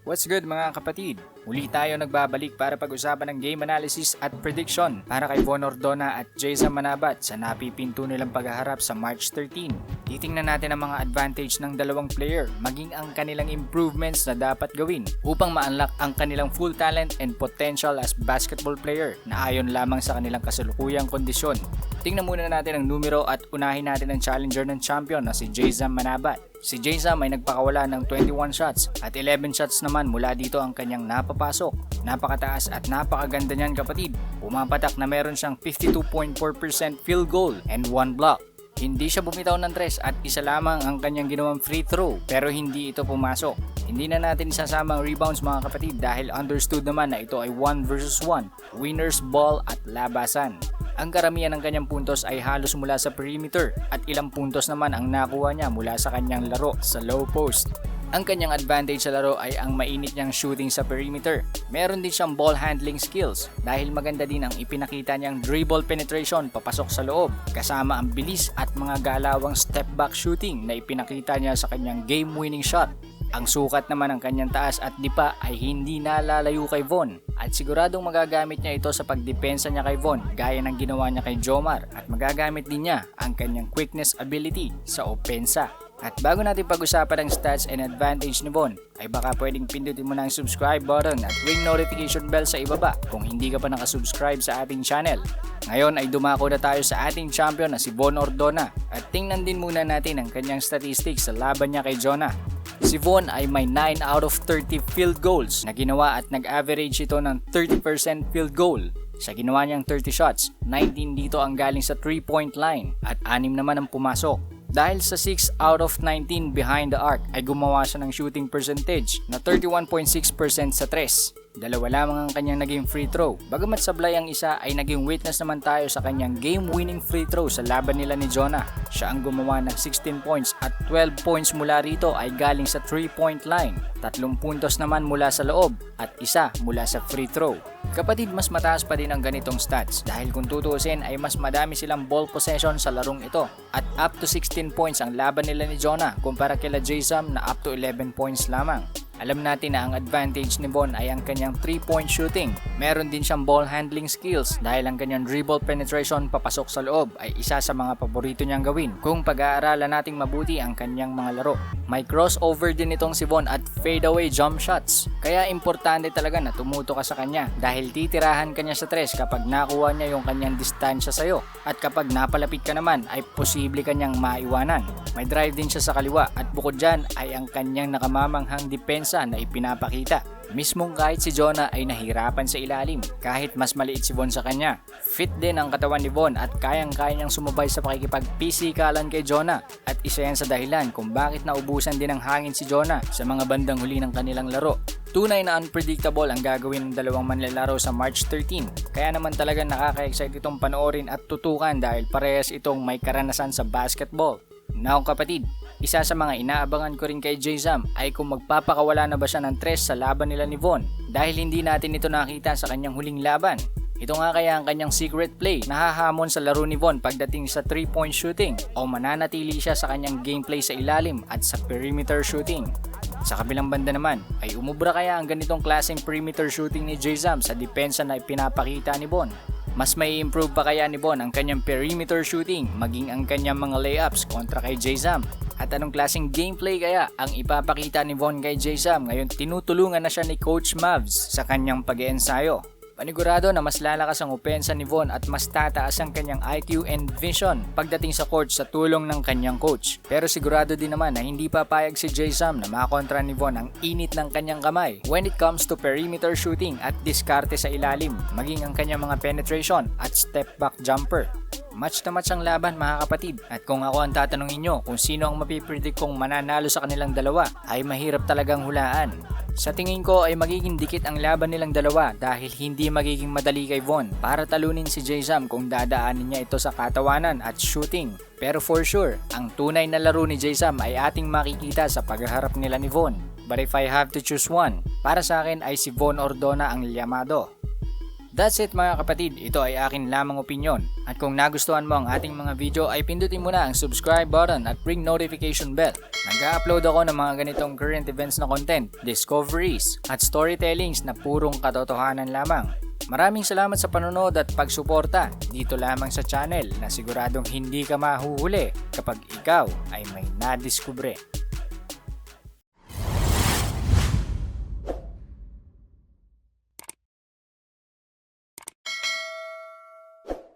What's good mga kapatid? Muli tayo nagbabalik para pag-usapan ng game analysis at prediction para kay Von Ordona at Jason Manabat sa napipinto nilang paghaharap sa March 13. Titingnan natin ang mga advantage ng dalawang player maging ang kanilang improvements na dapat gawin upang ma-unlock ang kanilang full talent and potential as basketball player na ayon lamang sa kanilang kasalukuyang kondisyon. Tingnan muna natin ang numero at unahin natin ang challenger ng champion na si Jason Manabat. Si Jayzam ay nagpakawala ng 21 shots at 11 shots naman mula dito ang kanyang napapasok. Napakataas at napakaganda niyan kapatid. Pumapatak na meron siyang 52.4% field goal and 1 block. Hindi siya bumitaw ng tres at isa lamang ang kanyang ginawang free throw pero hindi ito pumasok. Hindi na natin isasama ang rebounds mga kapatid dahil understood naman na ito ay 1 versus 1, winner's ball at labasan. Ang karamihan ng kanyang puntos ay halos mula sa perimeter at ilang puntos naman ang nakuha niya mula sa kanyang laro sa low post. Ang kanyang advantage sa laro ay ang mainit niyang shooting sa perimeter. Meron din siyang ball handling skills dahil maganda din ang ipinakita niyang dribble penetration papasok sa loob kasama ang bilis at mga galawang step back shooting na ipinakita niya sa kanyang game winning shot. Ang sukat naman ng kanyang taas at dipa ay hindi nalalayo kay Von at siguradong magagamit niya ito sa pagdepensa niya kay Von gaya ng ginawa niya kay Jomar at magagamit din niya ang kanyang quickness ability sa opensa. At bago natin pag-usapan ang stats and advantage ni Von, ay baka pwedeng pindutin mo na ang subscribe button at ring notification bell sa ibaba kung hindi ka pa nakasubscribe sa ating channel. Ngayon ay dumako na tayo sa ating champion na si Von Ordona at tingnan din muna natin ang kanyang statistics sa laban niya kay Jonah. Si Von ay may 9 out of 30 field goals na ginawa at nag-average ito ng 30% field goal. Sa ginawa niyang 30 shots, 19 dito ang galing sa 3-point line at 6 naman ang pumasok. Dahil sa 6 out of 19 behind the arc ay gumawa siya ng shooting percentage na 31.6% sa 3. Dalawa lamang ang kanyang naging free throw. Bagamat sablay ang isa ay naging witness naman tayo sa kanyang game-winning free throw sa laban nila ni Jonah. Siya ang gumawa ng 16 points at 12 points mula rito ay galing sa 3-point line. Tatlong puntos naman mula sa loob at isa mula sa free throw. Kapatid, mas mataas pa din ang ganitong stats dahil kung tutuusin ay mas madami silang ball possession sa larong ito at up to 16 points ang laban nila ni Jonah kumpara kila Jason na up to 11 points lamang. Alam natin na ang advantage ni Von ay ang kanyang 3-point shooting. Meron din siyang ball handling skills dahil ang kanyang dribble penetration papasok sa loob ay isa sa mga paborito niyang gawin kung pag-aaralan nating mabuti ang kanyang mga laro. May crossover din itong si Von at fadeaway jump shots. Kaya importante talaga na tumuto ka sa kanya dahil titirahan kanya sa tres kapag nakuha niya yung kanyang distansya sa'yo. At kapag napalapit ka naman ay posible kanyang maiwanan. May drive din siya sa kaliwa at bukod dyan ay ang kanyang nakamamanghang depensa na ipinapakita. Mismong kahit si Jonah ay nahirapan sa ilalim kahit mas maliit si Von sa kanya. Fit din ang katawan ni Von at kayang-kaya niyang sumabay sa pakikipag-pisikalan kay Jonah at isa yan sa dahilan kung bakit naubusan din ng hangin si Jonah sa mga bandang huli ng kanilang laro. Tunay na unpredictable ang gagawin ng dalawang manlalaro sa March 13. Kaya naman talaga nakaka-excite itong panoorin at tutukan dahil parehas itong may karanasan sa basketball. Now kapatid, isa sa mga inaabangan ko rin kay Jayzam ay kung magpapakawala na ba siya ng tres sa laban nila ni Von dahil hindi natin ito nakita sa kanyang huling laban. Ito nga kaya ang kanyang secret play nahahamon sa laro ni Von pagdating sa 3-point shooting o mananatili siya sa kanyang gameplay sa ilalim at sa perimeter shooting. Sa kabilang banda naman ay umubra kaya ang ganitong klaseng perimeter shooting ni Jayzam sa depensa na ipinapakita ni Von. Mas may improve pa kaya ni Bon ang kanyang perimeter shooting maging ang kanyang mga layups kontra kay Jayzam. At anong klaseng gameplay kaya ang ipapakita ni Von kay Jayzam ngayon tinutulungan na siya ni Coach Mavs sa kanyang pag-iensayo. Panigurado na mas lalakas ang opensa ni Von at mas tataas ang kanyang IQ and vision pagdating sa court sa tulong ng kanyang coach. Pero sigurado din naman na hindi papayag si Jay Sam na makontra ni Von ang init ng kanyang kamay when it comes to perimeter shooting at diskarte sa ilalim, maging ang kanyang mga penetration at step back jumper. Match na match ang laban mga kapatid at kung ako ang tatanungin nyo kung sino ang mapipredict kong mananalo sa kanilang dalawa ay mahirap talagang hulaan. Sa tingin ko ay magiging dikit ang laban nilang dalawa dahil hindi magiging madali kay Von para talunin si Jayzam kung dadaanin niya ito sa katawanan at shooting. Pero for sure, ang tunay na laro ni Jayzam ay ating makikita sa pagharap nila ni Von. But if I have to choose one, para sa akin ay si Von Ordona ang liyamado. That's it mga kapatid, ito ay akin lamang opinion. At kung nagustuhan mo ang ating mga video ay pindutin mo na ang subscribe button at ring notification bell. Nag-upload ako ng mga ganitong current events na content, discoveries, at storytellings na purong katotohanan lamang. Maraming salamat sa panonood at pagsuporta dito lamang sa channel na siguradong hindi ka mahuhuli kapag ikaw ay may nadiskubre.